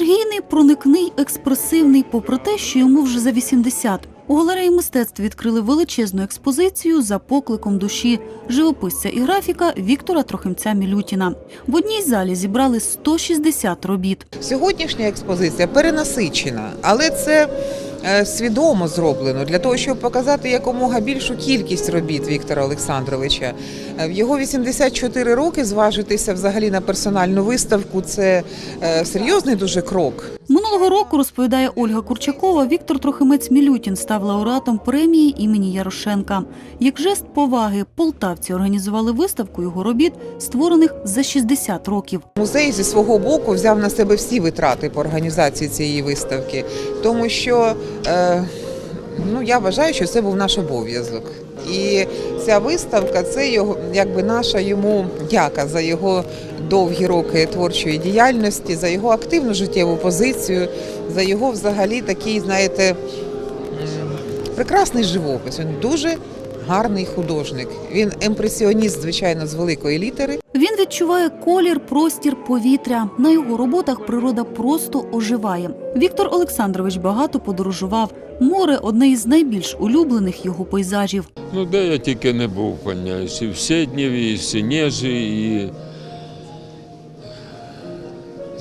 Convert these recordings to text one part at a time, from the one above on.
Енергійний, проникний, експресивний, попри те, що йому вже за 80. У галереї мистецтв відкрили величезну експозицію за покликом душі живописця і графіка Віктора Трохимця Мілютіна. В одній залі зібрали 160 робіт. Сьогоднішня експозиція перенасичена, але це свідомо зроблено для того, щоб показати якомога більшу кількість робіт Віктора Олександровича. Е, В його 84 роки зважитися взагалі на персональну виставку це е, серйозний дуже крок. Минулого року, розповідає Ольга Курчакова, Віктор Трохимець Мілютін став лауреатом премії імені Ярошенка. Як жест поваги, полтавці організували виставку його робіт, створених за 60 років. Музей зі свого боку взяв на себе всі витрати по організації цієї виставки, тому що е, ну, я вважаю, що це був наш обов'язок. І ця виставка це його якби наша йому дяка за його довгі роки творчої діяльності, за його активну життєву позицію, за його взагалі такий, знаєте, прекрасний живопис. Він дуже гарний художник. Він імпресіоніст, звичайно, з великої літери. Він відчуває колір, простір, повітря. На його роботах природа просто оживає. Віктор Олександрович багато подорожував. Море одне із найбільш улюблених його пейзажів. Ну, де я тільки не був, поняєш, і в Седнєві, і в Синєжі, і.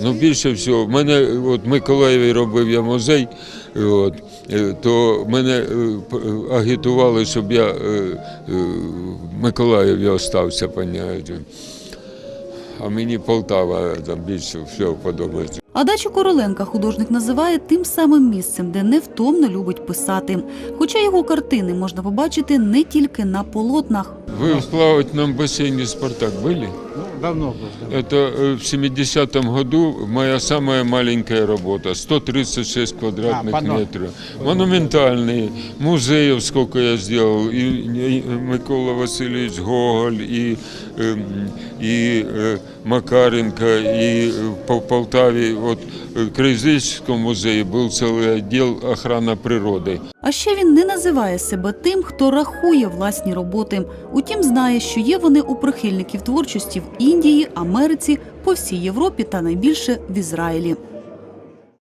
Ну, більше всього, в мене от Миколаєві робив я музей, от, е, то мене е, е, агітували, щоб я в Миколаєві остався, поняття. А мені Полтава там більше всього подобається. А дачу Короленка художник називає тим самим місцем, де невтомно любить писати. Хоча його картини можна побачити не тільки на полотнах. Вы в плавательном бассейне «Спартак» были? Ну, давно был. да. Это э, в 70-м году моя самая маленькая работа, 136 квадратных А, панно. метров. Монументальные, музеев сколько я сделал, и, и Микола Васильевич Гоголь, и, эм, и э, Макаренко, и э, по Полтаве, вот э, в Краеведческом музее был целый отдел охрана природы. А ще він не називає себе тим, хто рахує власні роботи. Утім, знає, що є вони у прихильників творчості в Індії, Америці, по всій Європі та найбільше в Ізраїлі.